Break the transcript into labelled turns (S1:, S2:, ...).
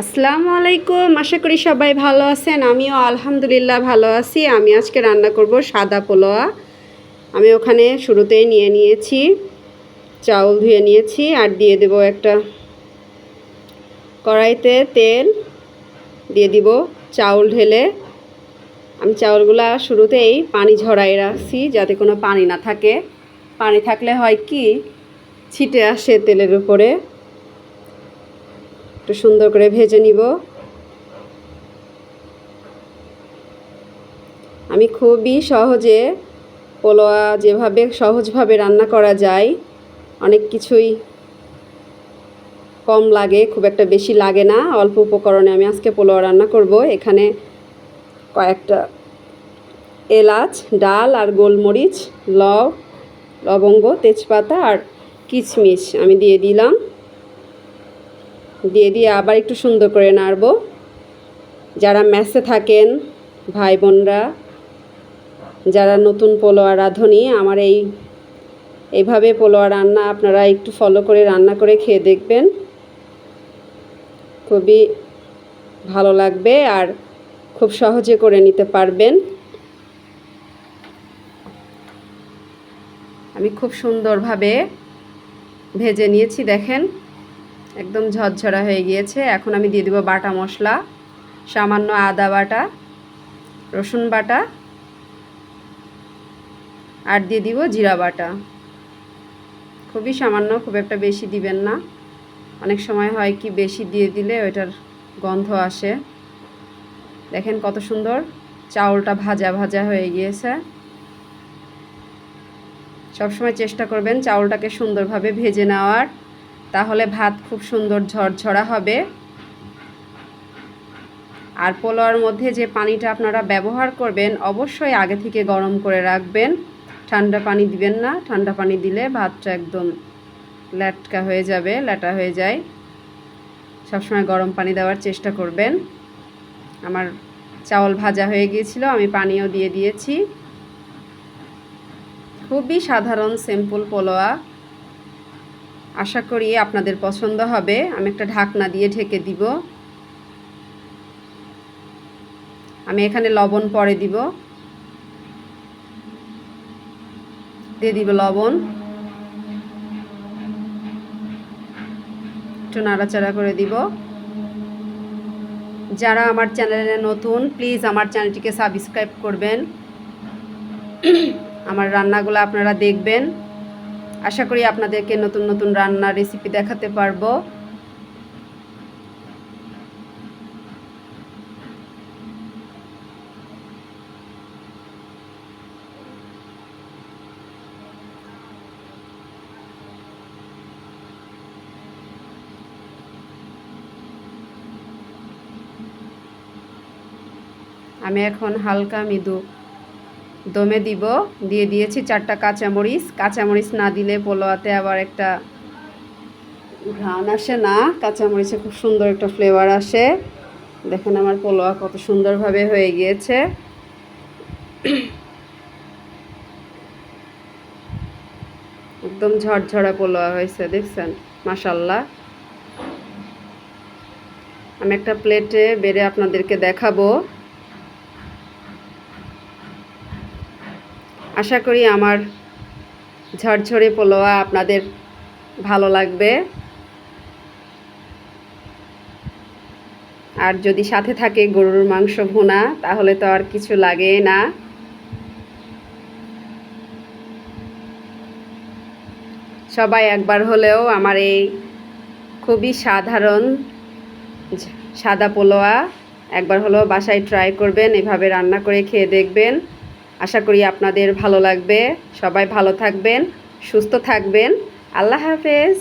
S1: আসসালামু আলাইকুম। আশা করি সবাই ভালো আছেন। আমিও আলহামদুলিল্লাহ ভালো আছি। আমি আজকে রান্না করব সাদা পোলোয়া আমি ওখানে শুরুতেই নিয়ে নিয়েছি, চাউল ধুয়ে নিয়েছি আর দিয়ে দেব একটা কড়াইতে তেল। দিয়ে দিব চাউল ঢেলে। আমি চাউলগুলা শুরুতেই পানি ঝরাই রাখছি যাতে কোনো পানি না থাকে। পানি থাকলে হয় কি, ছিটে আসে তেলের উপরে। একটু সুন্দর করে ভেজে নিব। আমি খুবই সহজে পোলোয়া যেভাবে সহজভাবে রান্না করা যায়, অনেক কিছুই কম লাগে, খুব একটা বেশি লাগে না। অল্প উপকরণে আমি আজকে পোলোয়া রান্না করব। এখানে কয়েকটা এলাচ, ডাল আর গোলমরিচ, লব, লবঙ্গ, তেজপাতা আর কিশমিশ আমি দিয়ে দিলাম। দিয়ে দিয়ে আবার একটু সুন্দর করে নাড়ব। যারা ম্যাসে থাকেন, ভাই বোনরা, যারা নতুন পোলোয়া রাঁধুনি, আমার এই এইভাবে পোলোয়া রান্না আপনারা একটু ফলো করে রান্না করে খেয়ে দেখবেন। খুবই ভালো লাগবে আর খুব সহজে করে নিতে পারবেন। আমি খুব সুন্দরভাবে ভেজে নিয়েছি, দেখেন। একদম ঝরঝরা হয়ে গিয়েছে। এখন আমি দিয়ে দিব বাটা মশলা, সামান্য আদা বাটা, রসুন বাটা, আর দিয়ে দিব জিরা বাটা। খুবই সামান্য, খুব একটা বেশি দিবেন না। অনেক সময় হয় কি বেশি দিয়ে দিলে ওইটার গন্ধ আসে। দেখেন কত সুন্দর চাউলটা ভাজা ভাজা হয়ে গিয়েছে। সবসময় চেষ্টা করবেন চাউলটাকে সুন্দরভাবে ভেজে নেওয়ার। তাহলে ভাত খুব সুন্দর ঝরঝরা হবে। আর পোলোয়ার মধ্যে যে পানিটা আপনারা ব্যবহার করবেন, অবশ্যই আগে থেকে গরম করে রাখবেন। ঠান্ডা পানি দিবেন না, ঠান্ডা পানি দিলে ভাতটা একদম ল্যাটকা হয়ে যাবে, ল্যাটা হয়ে যায়। সবসময় গরম পানি দেওয়ার চেষ্টা করবেন। আমার চাউল ভাজা হয়ে গিয়েছিল, আমি পানিও দিয়ে দিয়েছি। খুবই সাধারণ সিম্পল পোলোয়া আশা করি আপনাদের পছন্দ হবে। আমি একটা ঢাকনা দিয়ে ঢেকে দিব। আমি এখানে লবণ পরে দিব। দিয়ে দিব লবণ। একটু নাড়াচাড়া করে দিব। যারা আমার চ্যানেলে নতুন, প্লিজ আমার চ্যানেলটিকে সাবস্ক্রাইব করবেন। আমার রান্নাগুলো আপনারা দেখবেন। আশা করি আপনাদেরকে নতুন নতুন রান্নার রেসিপি দেখাতে পারব। আমি এখন হালকা মৃদু দমে দিব, দিয়ে দিয়েছি চারটা কাঁচামরিচ। কাঁচামরিচ না দিলে পোলোয়াতে আবার একটা ঘ্রাণ আসে না। কাঁচামরিচে খুব সুন্দর একটা ফ্লেভার আসে। দেখেন আমার পোলোয়া কত সুন্দরভাবে হয়ে গিয়েছে। একদম ঝরঝরা পোলোয়া হয়েছে, দেখছেন? মাসাল্লাহ আমি একটা প্লেটে বেড়ে আপনাদেরকে দেখাবো। আশা করি আমার ঝরঝরে পোলোয়া আপনাদের ভালো লাগবে। আর যদি সাথে থাকে গরুর মাংস ভুনা, তাহলে তো আর কিছু লাগে না। সবাই একবার হলেও আমার এই খুবই সাধারণ সাদা পোলোয়া একবার হলেও বাসায় ট্রাই করবেন, এভাবে রান্না করে খেয়ে দেখবেন। আশা করি আপনাদের ভালো লাগবে। সবাই ভালো থাকবেন সুস্থ থাকবেন। আল্লাহ হাফেজ।